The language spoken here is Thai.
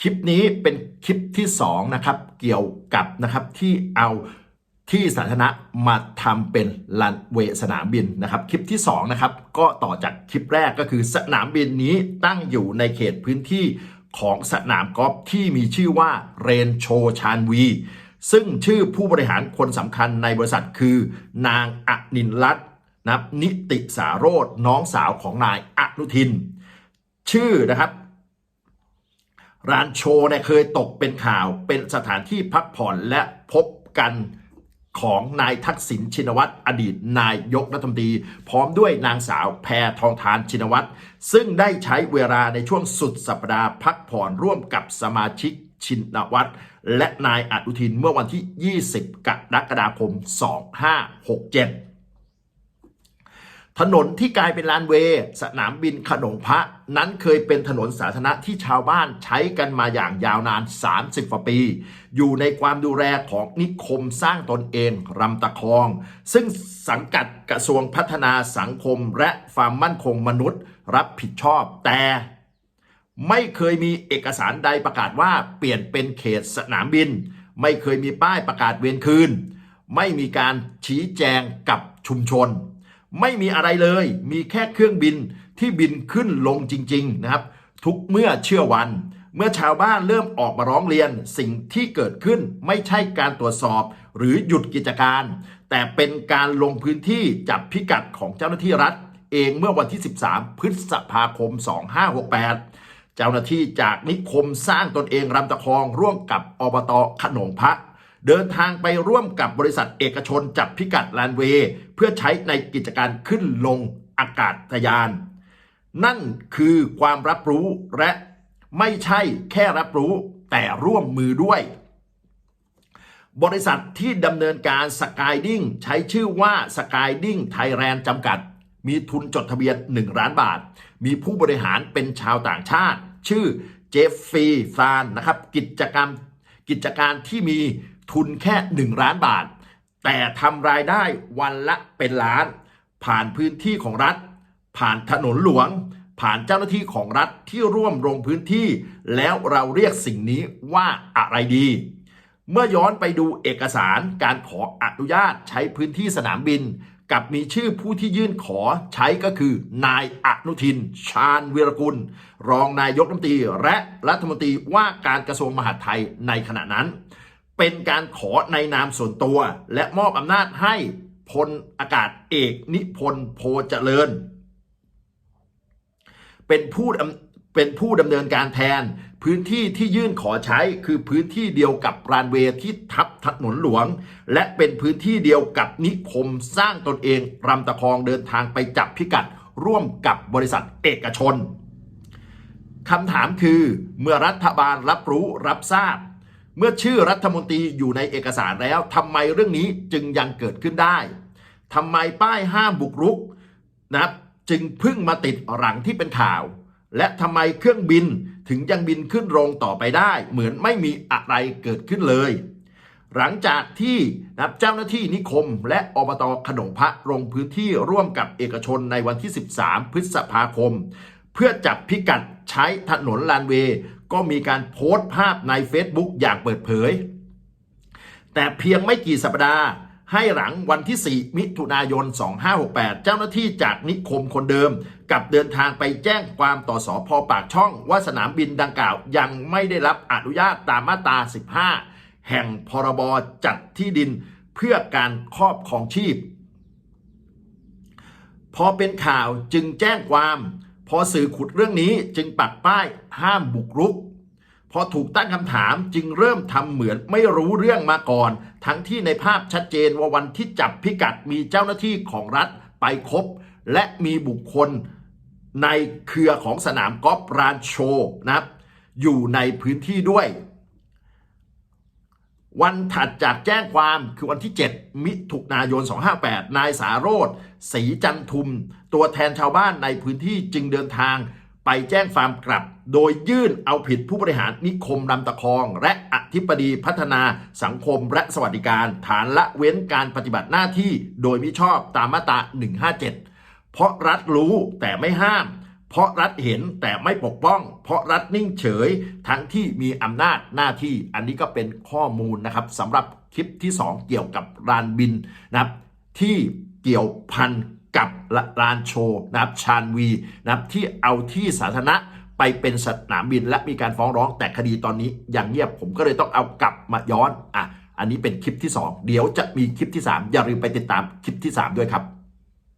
คลิปนี้เป็นคลิปที่2นะครับเกี่ยวกับนะครับที่เอาที่สาธารณะมาทำเป็นลันเวสนามบินนะครับ คลิปที่2นะครับก็ต่อจากคลิปแรกก็คือสนามบินนี้ตั้งอยู่ในเขตพื้นที่ของสนามกอล์ฟที่มีชื่อว่าเรนโชชานวี ซึ่งชื่อผู้บริหารคนสำคัญในบริษัทคือนางอนินรัตน์นับนิติสาโรธน้องสาวของนายอนุทิน ชื่อนะครับ ร้านโชว์เนี่ยเคยตกเป็นข่าวเป็นสถานที่พักผ่อนและพบกันของนายทักษิณชินวัตรอดีตนายกรัฐมนตรี พร้อมด้วยนางสาวแพทองทานชินวัตรซึ่งได้ใช้เวลาในช่วงสุดสัปดาห์พักผ่อนร่วมกับสมาชิกชินวัตรและนายอนุทินเมื่อวันที่ 20 กรกฎาคม 2567 ถนนที่กลายเป็นลานเวย์สนามบินขนงพระ นั้นเคยเป็นถนนสาธารณะที่ชาวบ้านใช้กันมาอย่างยาวนาน 30กว่าปี อยู่ในความดูแลของนิคมสร้างตนเองรำตะคอง ซึ่งสังกัดกระทรวงพัฒนาสังคมและความมั่นคงมนุษย์รับผิดชอบ แต่ไม่เคยมีเอกสารใดประกาศว่าเปลี่ยนเป็นเขตสนามบิน ไม่เคยมีป้ายประกาศเวรคืน ไม่มีการชี้แจงกับชุมชน ไม่มีอะไรเลย มีแค่เครื่องบินที่บินขึ้นลงจริง ๆ นะครับ ทุกเมื่อเชื่อวัน เมื่อชาวบ้านเริ่มออกมาร้องเรียน สิ่งที่เกิดขึ้นไม่ใช่การตรวจสอบ หรือหยุดกิจการ แต่เป็นการลงพื้นที่จับพิกัดของเจ้าหน้าที่รัฐ เองเมื่อวันที่ 13 พฤษภาคม 2568 เจ้าหน้าที่จากนิคมสร้างตนเองรำตะคองร่วมกับอบตขนงพระ เดินทางไปร่วมกับบริษัทเอกชนจับพิกัดแลนเวย์เพื่อใช้ในกิจการขึ้นลงอากาศยาน นั่นคือความรับรู้และไม่ใช่แค่รับรู้แต่ร่วมมือด้วย บริษัทที่ดำเนินการสกายดิ้งใช้ชื่อว่าสกายดิ้งไทยแลนด์จำกัด มีทุนจดทะเบียน 1 ล้านบาท มีผู้บริหารเป็นชาวต่างชาติ ชื่อเจฟฟีฟานนะครับ กิจกรรมกิจการที่มี ทุนแค่ 1 ล้านบาท แต่ทำรายได้วันละเป็นล้าน ผ่านพื้นที่ของรัฐ ผ่านถนนหลวง ผ่านเจ้าหน้าที่ของรัฐที่ร่วมลงพื้นที่ แล้วเราเรียกสิ่งนี้ว่าอะไรดี เมื่อย้อนไปดูเอกสารการขออนุญาตใช้พื้นที่สนามบิน กับมีชื่อผู้ที่ยื่นขอใช้ก็คือ นายอนุทิน ชาญวีรกุล รองนายกรัฐมนตรีและรัฐมนตรีว่าการกระทรวงมหาดไทยในขณะนั้น เป็นการขอในนามส่วนตัว และมอบอำนาจให้พลอากาศเอกนิพนธ์โพเจริญ เป็นผู้เป็นผู้ดำเนินการแทน พื้นที่ที่ยื่นขอใช้คือพื้นที่เดียวกับรานเวย์ที่ทับถนนหลวง และเป็นพื้นที่เดียวกับนิคมสร้างตนเองรำตะคองเดินทางไปจับพิกัดร่วมกับบริษัทเอกชนคำถามคือเมื่อรัฐบาลรับรู้รับทราบ เมื่อชื่อรัฐมนตรีอยู่ในเอกสารแล้วทำไมเรื่องนี้จึงยังเกิดขึ้นได้ทำไมป้ายห้ามบุกรุกนะครับจึงพิ่งมาติดหลังที่เป็นข่าว และทำไมเครื่องบินถึงยังบินขึ้นโรงต่อไปได้ เหมือนไม่มีอะไรเกิดขึ้นเลย หลังจากที่นับเจ้าหน้าที่นิคม และอบตขนงพระลงพื้นที่ร่วมกับเอกชนในวันที่ 13 พฤษภาคม พื่อจับพิกัดใช้ถนนลานเวย์ก็มีการโพสต์ภาพใน Facebook อย่างเปิดเผย แต่เพียงไม่กี่สัปดาห์ ให้หลังวันที่ 4 มิถุนายน 2568 เจ้าหน้าที่จากนิคมคนเดิมกับเดินทางไปแจ้งความต่อสอพอปากช่องว่าสนามบินดังกล่าวยังไม่ได้รับอนุญาตตามมาตรา 15 แห่งพรบจัดที่ดินเพื่อการครอบครองชีพ พอเป็นข่าวจึงแจ้งความ พอสื่อขุดเรื่องนี้จึงปักป้ายห้ามบุกรุก พอถูกตั้งคำถามจึงเริ่มทำเหมือนไม่รู้เรื่องมาก่อน ทั้งที่ในภาพชัดเจนว่าวันที่จับพิกัดมีเจ้าหน้าที่ของรัฐไปคบ และมีบุคคลในเครือของสนามกอล์ฟรานโชนะครับอยู่ในพื้นที่ด้วย วันถัดจากแจ้งความคือวันที่ 7 มิถุนายน 258 นายสาโรธศรีจันทุม ตัวแทนชาวบ้านในพื้นที่จึงเดินทางไปแจ้งความกลับ โดยยื่นเอาผิดผู้บริหารนิคมลำตะคอง และอธิบดีพัฒนาสังคมและสวัสดิการ ฐานละเว้นการปฏิบัติหน้าที่โดยมิชอบตามมาตรา 157 เพราะรัฐรู้แต่ไม่ห้าม เพราะรัฐเห็นแต่ไม่ปกป้อง เพราะรัฐนิ่งเฉย ทั้งที่มีอำนาจหน้าที่ อันนี้ก็เป็นข้อมูลนะครับสำหรับคลิปที่ 2 เกี่ยวกับลานบินนะครับ ที่เกี่ยวพันกับลานโชนะครับชานวีนะครับที่เอาที่สาธารณะไปเป็นสนามบินและมีการฟ้องร้องแต่คดีตอนนี้อย่างเงียบผมก็เลยต้องเอากลับมาย้อนอะอันนี้เป็นคลิปที่ 2 เดี๋ยวจะมีคลิปที่ 3 อย่าลืมไปติดตามคลิปที่ 3 ด้วยครับ